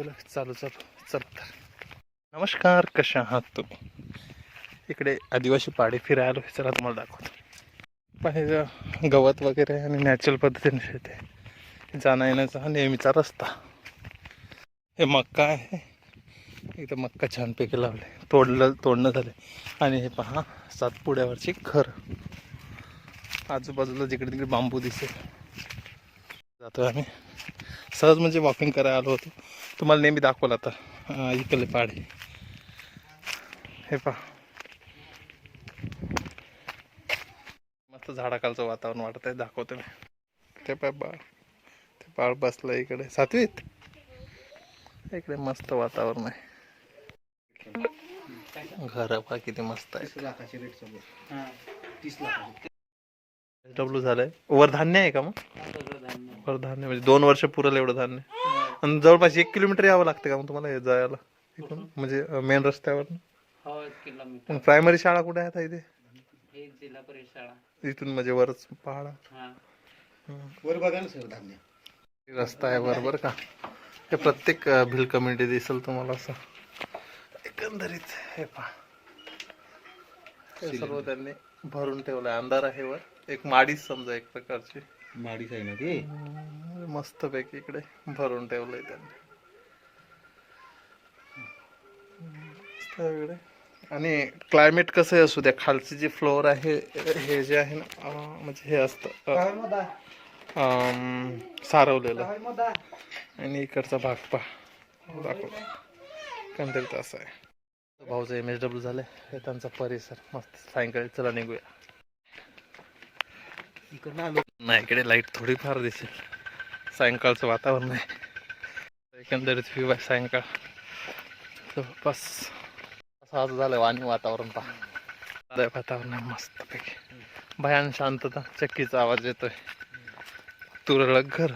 गेलं चालू चालू चल नमस्कार कशा आहात तुम्ही? इकडे आदिवासी पाडे फिरायला चला तुम्हाला दाखवतो. पाहिजे गवत वगैरे आणि नॅचरल पद्धतीने शेते जाणं येण्याचा हा नेहमीचा रस्ता. हे मक्का आहे. इथं मक्का छानपैकी लावले तोडलं तोडणं झाले आणि हे पहा सातपुड्यावरची खर आजूबाजूला जिकडे तिकडे बांबू दिसेल. जातो आम्ही. सहज म्हणजे वॉकिंग करायला आलो होतो. तुम्हाला नेहमी दाखवलं आता. इकडले पाडे. हे पहा. मस्त झाडाखालचं वातावरण वाटत आहे. दाखवतो मी. ते पाय बाळ. ते बाळ बसलं इकडे. सातवीत इकडे मस्त वातावरण आहे. घर पहा किती मस्त आहे डब्ल्यू झालंय. वर धान्य आहे का मग? वर धान्य म्हणजे दोन वर्ष पुरेल एवढं धान्य. आणि जवळपास एक किलोमीटर यावं लागतं का मग तुम्हाला हे जायला? इकडून म्हणजे मेन रस्त्यावर हो एक किलोमीटर. मग प्रायमरी शाळा कुठे आहेत इथे हे जिल्हा परिषद शाळा. इथून म्हणजे वरच पहाडा. हा. वर बघा ना सर धान्य. रस्ता आहे बरोबर का? हे प्रत्येक अं, भिल कम्युनिटी दिसेल तुम्हाला असं. एकंदरीत हे पहा. हे सर्व त्यांनी भरून ठेवलंय. अंधार आहे वर. एक माडीच समजा एक प्रकारची. माडीच आहे ना ते? मस्त पैकी इकडे भरून ठेवलंय त्यांनी. आणि क्लायमेट कसं आहे असू द्या खालची जी फ्लोअर आहे हे जे आहे ना म्हणजे हे असतं सारवलेलं. आणि इकडचा भाग पहा. दाखव. एकंदरीत असं आहे. भाऊचं एम एस डब्ल्यू झालंय. हे त्यांचा परिसर. मस्त. सायंकाळी चला निघूया. इकडनं आलो. नाही इकडे लाइट थोडीफार दिसेल. सायंकाळचं वातावरण आहे. एकंदरीत व्ह्यू आहे सायंकाळ. जवळपास असं आज झालं वाणी वातावरण पहा. वातावरण आहे मस्तपैकी. भयान शांतता चक्कीचा आवाज येतोय. तुरळक घर.